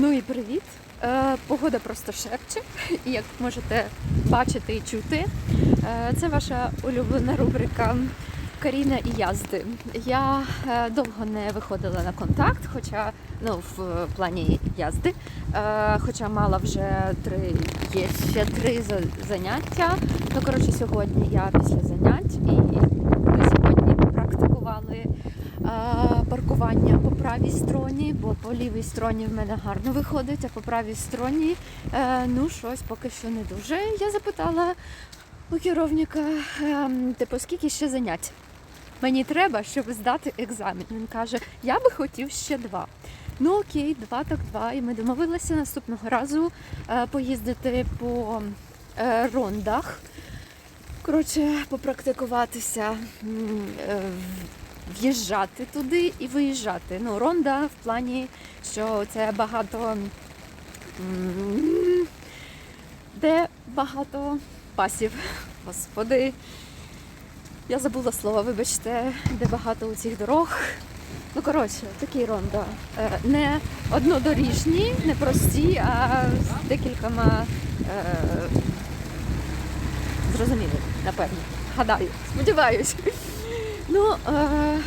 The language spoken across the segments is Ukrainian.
Ну і привіт! Е, Погода просто шепче, і як можете бачити і чути, е, це ваша улюблена рубрика Каріна і Язди. Я е, довго не виходила на контакт, хоча ну в плані язди, хоча мала вже три, є ще три заняття. Ну коротше, сьогодні я після занять і ми сьогодні практикували е, паркування по правій стороні, бо по лівій стороні в мене гарно виходить, а по правій стороні е, ну щось поки що не дуже. Я запитала у керівника, ем, типу, скільки ще занять? Мені треба, щоб здати екзамен. Він каже, я би хотів ще два. Ну окей, два так два. І ми домовилися наступного разу е, поїздити по е, рондах. Коротше, попрактикуватися, е, в'їжджати туди і виїжджати. Ну, ронда в плані, що це багато. Де багато пасів. Господи. Я забула слово, вибачте, де багато у цих дорог. Ну, коротше, такі ронда. Е, Не однодоріжні, не прості, а з декількома е, зрозуміли, напевно. Гадаю, сподіваюсь. Ну, е,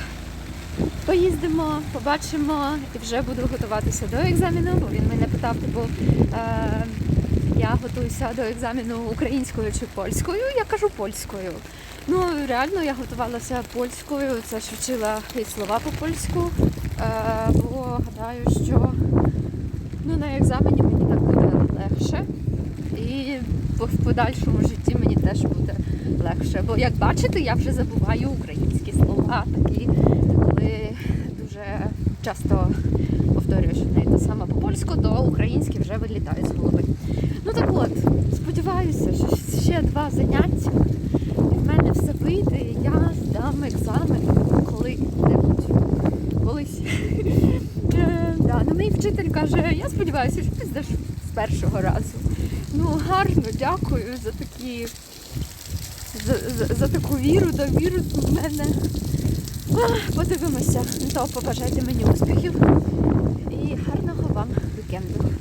поїздимо, побачимо і вже буду готуватися до екзамену, бо він мене питав, типу, е, я готуюся до екзамену українською чи польською. Я кажу польською. Ну, реально я готувалася польською, це ж вчила і слова по польську, е, бо гадаю, що ну, на екзамені мені так буде легше. І в подальшому житті мені теж буде легше. Бо як бачите, я вже забуваю українські слова, такі, коли дуже часто повторюю, що не те саме по польську, то українські вже вилітають з голови. Ну так от, сподіваюся, що ще два заняття, і в мене все вийде, і я здам екзамен коли-небудь. Колись. Е, ну, мій вчитель каже, я сподіваюся, що ти здаш з першого разу. Ну, гарно, дякую за такі. За, за, за таку віру, довіру в мене. Подивимося. Ну, То побажайте мені успіхів і гарного вам вікенду.